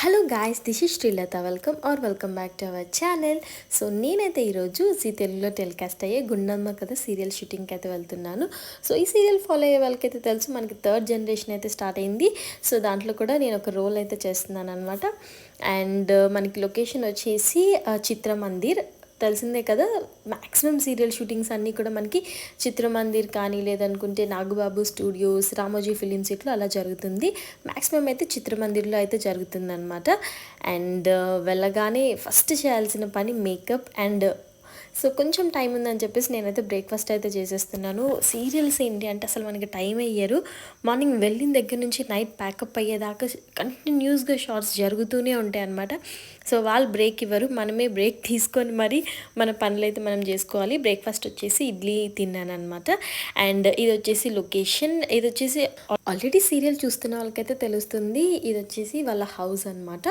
Hello guys this is Srilatha welcome or welcome back to our channel so నేనైతే ఈరోజు G తెలుగులో telecast అయ్యే గుండమ్మ కథ సీరియల్ షూటింగ్కి అయితే వెళ్తున్నాను. సో ఈ సీరియల్ ఫాలో అయ్యే వాళ్ళకైతే తెలుసు మనకి థర్డ్ జనరేషన్ అయితే స్టార్ట్ అయింది. సో దాంట్లో కూడా నేను ఒక రోల్ అయితే చేస్తున్నాను అనమాట అండ్ మనకి లొకేషన్ వచ్చేసి చిత్రమందిర్. తెలిసిందే కదా మ్యాక్సిమం సీరియల్ షూటింగ్స్ అన్నీ కూడా మనకి చిత్రమందిర్ కానీ లేదనుకుంటే నాగబాబు స్టూడియోస్ రామోజీ ఫిలిమ్స్ ఇట్లా అలా జరుగుతుంది. మ్యాక్సిమం అయితే చిత్రమందిర్లో అయితే జరుగుతుంది అనమాట అండ్ వెళ్ళగానే ఫస్ట్ చేయాల్సిన పని మేకప్ అండ్ సో కొంచెం టైం ఉందని చెప్పేసి నేనైతే బ్రేక్ఫాస్ట్ అయితే చేసేస్తున్నాను. సీరియల్స్ ఏంటి అంటే అసలు మనకి టైం అయ్యారు. మార్నింగ్ వెళ్ళిన దగ్గర నుంచి నైట్ ప్యాకప్ అయ్యేదాకా కంటిన్యూస్గా షార్ట్స్ జరుగుతూనే ఉంటాయి అనమాట సో వాళ్ళు బ్రేక్ ఇవ్వరు. మనమే బ్రేక్ తీసుకొని మరి మన పనులు అయితే మనం చేసుకోవాలి. బ్రేక్ఫాస్ట్ వచ్చేసి ఇడ్లీ తిన్నాను అనమాట అండ్ ఇది వచ్చేసి లొకేషన్. ఇది వచ్చేసి ఆల్రెడీ సీరియల్ చూస్తున్న వాళ్ళకైతే తెలుస్తుంది. ఇది వచ్చేసి వాళ్ళ హౌస్ అనమాట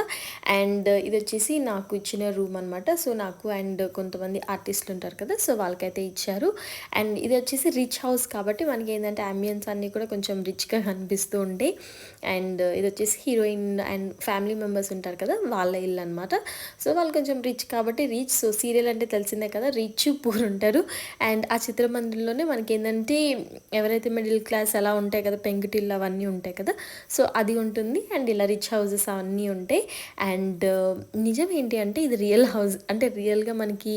అండ్ ఇది వచ్చేసి నాకు ఇచ్చిన రూమ్ అనమాట సో నాకు అండ్ కొంతమంది ఆర్టిస్ట్ ఆర్టిస్టులు ఉంటారు కదా సో వాళ్ళకైతే ఇచ్చారు. అండ్ ఇది వచ్చేసి రిచ్ హౌస్ కాబట్టి మనకి ఏంటంటే అంబియన్స్ అన్నీ కూడా కొంచెం రిచ్గా కనిపిస్తూ ఉంటాయి. అండ్ ఇది వచ్చేసి హీరోయిన్ అండ్ ఫ్యామిలీ మెంబర్స్ ఉంటారు కదా వాళ్ళ ఇల్లు అనమాట సో వాళ్ళు కొంచెం రిచ్ కాబట్టి రిచ్ సో సీరియల్ అంటే తెలిసిందే కదా రిచ్ పూర్ ఉంటారు. అండ్ ఆ చిత్రమందిరంలోనే మనకి ఏంటంటే ఎవరైతే మిడిల్ క్లాస్ అలా ఉంటాయి కదా పెంకుటిల్లు అవన్నీ ఉంటాయి కదా సో అది ఉంటుంది. అండ్ ఇలా రిచ్ హౌసెస్ అవన్నీ ఉంటాయి. అండ్ నిజం ఏంటి అంటే ఇది రియల్ హౌస్ అంటే రియల్గా మనకి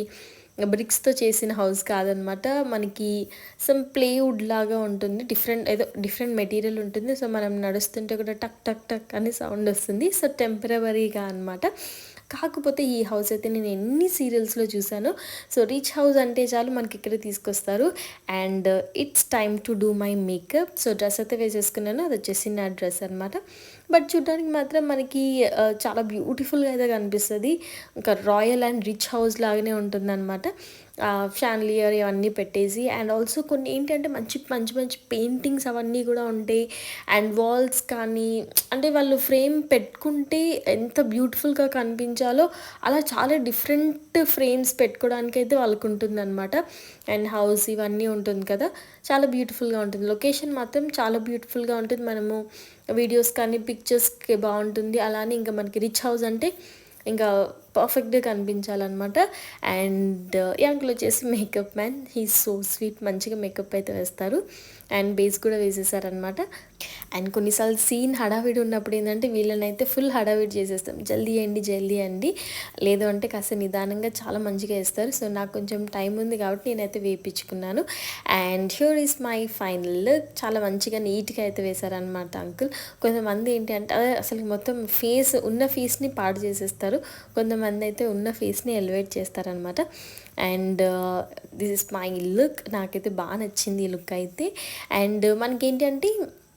బ్రిక్స్తో చేసిన హౌస్ కాదనమాట. మనకి సమ్ ప్లేవుడ్ లాగా ఉంటుంది. డిఫరెంట్ ఏదో డిఫరెంట్ మెటీరియల్ ఉంటుంది. సో మనం నడుస్తుంటే కూడా టక్ టక్ టక్ అని సౌండ్ వస్తుంది. సో టెంపరవరీగా అనమాట. కాకపోతే ఈ హౌస్ అయితే నేను ఎన్ని సీరియల్స్లో చూశాను సో రిచ్ హౌస్ అంటే చాలు మనకి ఇక్కడ తీసుకొస్తారు. And it's time to do my makeup so dress అయితే వేసేసుకున్నాను. అది వచ్చేసి నా డ్రెస్ అనమాట. బట్ చూడడానికి మాత్రం మనకి చాలా బ్యూటిఫుల్గా అయితే కనిపిస్తుంది. ఇంకా రాయల్ అండ్ రిచ్ హౌస్ లాగానే ఉంటుందన్నమాట. షాన్లియర్ ఇవన్నీ పెట్టేసి అండ్ ఆల్సో కొన్ని ఏంటంటే మంచి మంచి మంచి పెయింటింగ్స్ అవన్నీ కూడా ఉంటాయి. అండ్ వాల్స్ కానీ అంటే వాళ్ళు ఫ్రేమ్ పెట్టుకుంటే ఎంత బ్యూటిఫుల్గా కనిపించాలో అలా చాలా డిఫరెంట్ ఫ్రేమ్స్ పెట్టుకోవడానికి అయితే వాళ్ళకు ఉంటుందన్నమాట. అండ్ హౌస్ ఇవన్నీ ఉంటుంది కదా చాలా బ్యూటిఫుల్గా ఉంటుంది. లొకేషన్ మాత్రం చాలా బ్యూటిఫుల్గా ఉంటుంది. మనము వీడియోస్ కానీ పిక్చర్స్కి బాగుంటుంది. అలానే ఇంకా మనకి రిచ్ హౌస్ అంటే ఇంకా పర్ఫెక్ట్గా కనిపించాలన్నమాట. అండ్ uh, ఈ అంకుల్ వచ్చేసి makeup man he so sweet మంచిగా మేకప్ అయితే వేస్తారు. అండ్ బేస్ కూడా వేసేసారనమాట అండ్ కొన్నిసార్లు సీన్ హడావిడి ఉన్నప్పుడు ఏంటంటే వీళ్ళనైతే ఫుల్ హడావిడి చేసేస్తాం. జల్దీ అండి జల్దీ అండి లేదు అంటే కాస్త నిదానంగా చాలా మంచిగా వేస్తారు. సో నాకు కొంచెం టైం ఉంది కాబట్టి నేనైతే వేయించుకున్నాను. And here is my final look చాలా మంచిగా నీట్గా అయితే వేశారనమాట అంకుల్ కొంతమంది ఏంటి అంటే అదే అసలు మొత్తం ఫేస్ ఉన్న ఫేస్ని పాడు చేసేస్తారు. కొంతమంది అయితే ఉన్న ఫేస్ని ఎలివేట్ చేస్తారనమాట. And this is my look నాకైతే బాగా నచ్చింది ఈ లుక్ అయితే. అండ్ మనకేంటి అంటే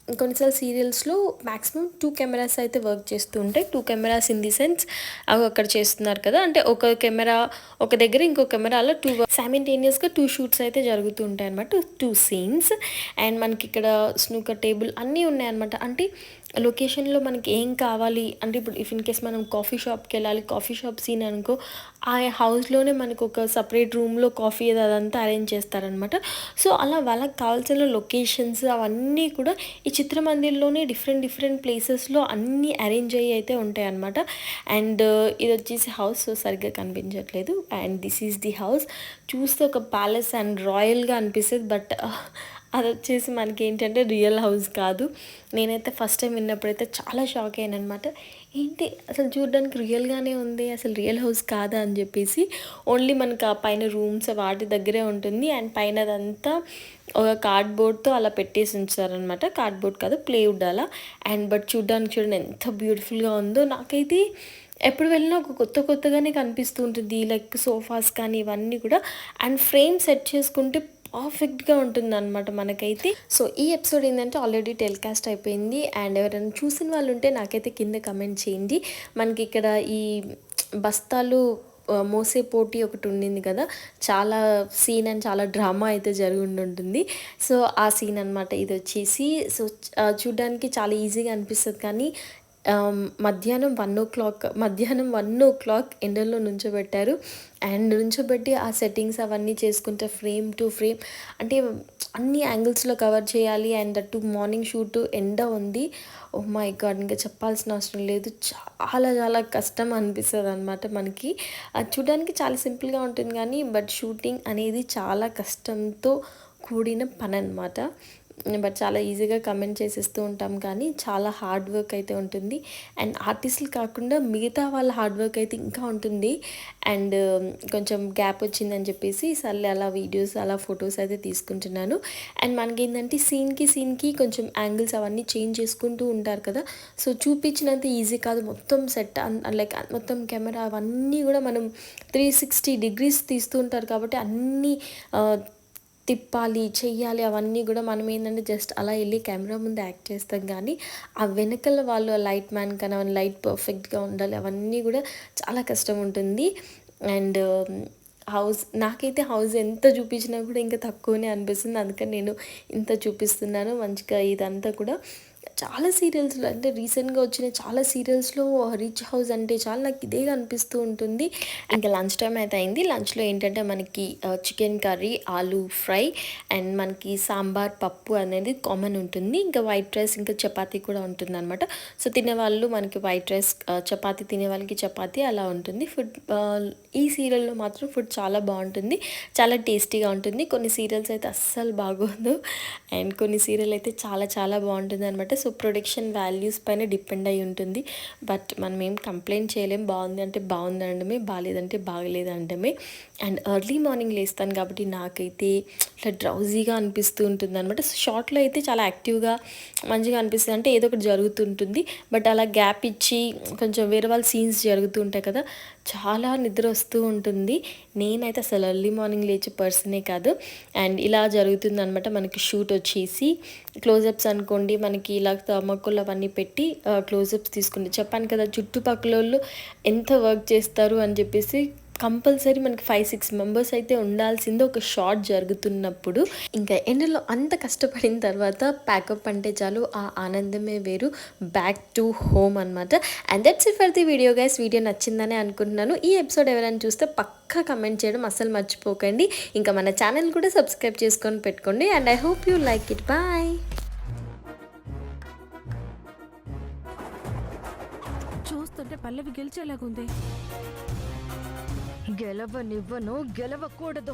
కొన్నిసార్లు సీరియల్స్లో మ్యాక్సిమం టూ కెమెరాస్ అయితే వర్క్ చేస్తూ ఉంటాయి. Two cameras in the sense అవి అక్కడ చేస్తున్నారు కదా. అంటే ఒక కెమెరా ఒక దగ్గర ఇంకో కెమెరాలో టూ సైమింటేనియస్గా టూ షూట్స్ అయితే జరుగుతూ ఉంటాయి అనమాట టూ సీన్స్. అండ్ మనకి ఇక్కడ స్నూకర్ టేబుల్ అన్నీ ఉన్నాయన్నమాట. అంటే లొకేషన్లో మనకి ఏం కావాలి? అంటే ఇప్పుడు ఇఫ్ ఇన్ కేస్ మనం కాఫీ షాప్కి వెళ్ళాలి కాఫీ షాప్ సీన్ అనుకో ఆ హౌస్లోనే మనకు ఒక సపరేట్ రూమ్లో కాఫీ అది అదంతా అరేంజ్ చేస్తారనమాట సో అలా వాళ్ళకి కావాల్సిన లొకేషన్స్ అవన్నీ కూడా ఈ చిత్రమందిర్లోనే డిఫరెంట్ డిఫరెంట్ ప్లేసెస్లో అన్నీ అరేంజ్ అయ్యి అయితే ఉంటాయి అనమాట అండ్ uh, ఇది వచ్చేసి హౌస్ సరిగ్గా కనిపించట్లేదు. And this is the house చూస్తే ఒక ప్యాలెస్ అండ్ రాయల్గా అనిపిస్తుంది బట్ అది వచ్చేసి మనకి ఏంటంటే రియల్ హౌస్ కాదు. నేనైతే ఫస్ట్ టైం విన్నప్పుడైతే చాలా షాక్ అయ్యాను అనమాట ఏంటి? అసలు చూడడానికి రియల్గానే ఉంది అసలు రియల్ హౌస్ కాదా అని చెప్పేసి ఓన్లీ మనకు ఆ పైన రూమ్స్ వాటి దగ్గరే ఉంటుంది. అండ్ పైన అదంతా ఒక కార్డ్బోర్డ్తో అలా పెట్టేసి ఉంచారనమాట కార్డ్బోర్డ్ కాదు ప్లేవుడ్ అలా. అండ్ బట్ చూడడానికి చూడండి ఎంత బ్యూటిఫుల్గా ఉందో. నాకైతే ఎప్పుడు వెళ్ళినా ఒక కొత్త కొత్తగానే కనిపిస్తూ ఉంటుంది. లైక్ సోఫాస్ కానీ ఇవన్నీ కూడా. అండ్ ఫ్రేమ్ సెట్ చేసుకుంటే పర్ఫెక్ట్గా ఉంటుంది అనమాట మనకైతే. సో ఈ ఎపిసోడ్ ఏంటంటే ఆల్రెడీ టెలికాస్ట్ అయిపోయింది. అండ్ ఎవరైనా చూసిన వాళ్ళు ఉంటే నాకైతే కింద కమెంట్ చేయండి. మనకి ఇక్కడ ఈ బస్తాలు మోసే పోటీ ఒకటి ఉండింది కదా. చాలా సీన్ అండ్ చాలా డ్రామా అయితే జరిగి ఉంటుంది సో ఆ సీన్ అనమాట ఇది వచ్చేసి. సో చూడడానికి చాలా ఈజీగా అనిపిస్తుంది కానీ Um, మధ్యాహ్నం వన్ ఓ క్లాక్ మధ్యాహ్నం వన్ ఓ క్లాక్ ఎండల్లో నుంచోబెట్టారు. అండ్ నుంచోబెట్టి ఆ సెట్టింగ్స్ అవన్నీ చేసుకుంటే ఫ్రేమ్ టు ఫ్రేమ్ అంటే అన్ని యాంగిల్స్లో కవర్ చేయాలి. అండ్ అటు మార్నింగ్ షూట్ ఎండ ఉంది. ఓ మై గాడ్ ఇంకా చెప్పాల్సిన అవసరం లేదు. చాలా చాలా కష్టం అనిపిస్తుంది అనమాట మనకి చూడడానికి చాలా సింపుల్గా ఉంటుంది కానీ బట్ షూటింగ్ అనేది చాలా కష్టంతో కూడిన పని అనమాట బట్ చాలా ఈజీగా కమెంట్ చేసేస్తూ ఉంటాం. కానీ చాలా హార్డ్ వర్క్ అయితే ఉంటుంది. అండ్ ఆర్టిస్టులు కాకుండా మిగతా వాళ్ళ హార్డ్ వర్క్ అయితే ఇంకా ఉంటుంది. అండ్ కొంచెం గ్యాప్ వచ్చిందని చెప్పేసి సర్లే అలా వీడియోస్ అలా ఫొటోస్ అయితే తీసుకుంటున్నాను. అండ్ మనకి ఏంటంటే సీన్కి సీన్కి కొంచెం యాంగిల్స్ అవన్నీ చేంజ్ చేసుకుంటూ ఉంటారు కదా. సో చూపించినంత ఈజీ కాదు. మొత్తం సెట్ లైక్ మొత్తం కెమెరా అవన్నీ కూడా మనం త్రీ సిక్స్టీ డిగ్రీస్ తీస్తూ ఉంటారు కాబట్టి అన్నీ తిప్పాలి చెయ్యాలి అవన్నీ కూడా మనం ఏంటంటే జస్ట్ అలా వెళ్ళి కెమెరా ముందు యాక్ట్ చేస్తాం. కానీ ఆ వెనకల వాళ్ళు లైట్ మ్యాన్ కానీ అవన్నీ లైట్ పర్ఫెక్ట్గా ఉండాలి అవన్నీ కూడా చాలా కష్టం ఉంటుంది. అండ్ హౌస్ నాకైతే హౌస్ ఎంత చూపించినా కూడా ఇంకా తక్కువనే అనిపిస్తుంది. అందుకని నేను ఇంత చూపిస్తున్నాను. మంచిగా ఇదంతా కూడా చాలా సీరియల్స్లో అంటే రీసెంట్గా వచ్చిన చాలా సీరియల్స్లో రిచ్ హౌస్ అంటే చాలా నాకు ఇదే అనిపిస్తూ ఉంటుంది. ఇంకా లంచ్ టైం అయితే అయింది. లంచ్లో ఏంటంటే మనకి చికెన్ కర్రీ ఆలు ఫ్రై అండ్ మనకి సాంబార్ పప్పు అనేది కామన్ ఉంటుంది. ఇంకా వైట్ రైస్ ఇంకా చపాతీ కూడా ఉంటుంది అనమాట సో తినేవాళ్ళు మనకి వైట్ రైస్ చపాతీ తినే వాళ్ళకి చపాతీ అలా ఉంటుంది. ఫుడ్ ఈ సీరియల్లో మాత్రం ఫుడ్ చాలా బాగుంటుంది. చాలా టేస్టీగా ఉంటుంది. కొన్ని సీరియల్స్ అయితే అస్సలు బాగోదు. అండ్ కొన్ని సీరియల్ అయితే చాలా చాలా బాగుంటుంది అనమాట సో ప్రొడక్షన్ వాల్యూస్ పైన డిపెండ్ అయి ఉంటుంది. బట్ మనం ఏం కంప్లైంట్ చేయలేం. బాగుంది అంటే బాగుంది అనడమే బాగాలేదంటే బాగలేదు అనడమే. అండ్ ఎర్లీ మార్నింగ్ లేస్తాను కాబట్టి నాకైతే ఇట్లా డ్రౌజీగా అనిపిస్తూ ఉంటుంది అనమాట షార్ట్లో అయితే చాలా యాక్టివ్గా మంచిగా అనిపిస్తుంది. అంటే ఏదో ఒకటి జరుగుతుంటుంది. బట్ అలా గ్యాప్ ఇచ్చి కొంచెం వేరే వాళ్ళ సీన్స్ జరుగుతూ ఉంటాయి కదా చాలా నిద్ర వస్తూ ఉంటుంది. నేనైతే అసలు ఎర్లీ మార్నింగ్ లేచే పర్సనే కాదు. అండ్ ఇలా జరుగుతుంది అనమాట మనకి షూట్ వచ్చేసి క్లోజప్స్ అనుకోండి మనకి ఇలా థర్మకోల్ అవన్నీ పెట్టి క్లోజప్స్ తీసుకుంటే చెప్పాను కదా చుట్టుపక్కల వాళ్ళు ఎంత వర్క్ చేస్తారు అని చెప్పేసి కంపల్సరీ మనకి ఫైవ్ సిక్స్ మెంబర్స్ అయితే ఉండాల్సిందే ఒక షార్ట్ జరుగుతున్నప్పుడు. ఇంకా ఎండలో అంత కష్టపడిన తర్వాత ప్యాకప్ అంటే చాలు ఆ ఆనందమే వేరు. బ్యాక్ టు హోమ్ అనమాట and that's it for the video guys video నచ్చిందని అనుకుంటున్నాను. ఈ ఎపిసోడ్ ఎవరైనా చూస్తే పక్కా కమెంట్ చేయడం అస్సలు మర్చిపోకండి. ఇంకా మన ఛానల్ కూడా సబ్స్క్రైబ్ చేసుకొని పెట్టుకోండి. And I hope you like it bye చూస్తుంటే పల్లవి గెలిచేలాగుంది. ಗೆಲವ ನಿವ್ವನು ಗೆಲುವ ಕೊಡದು.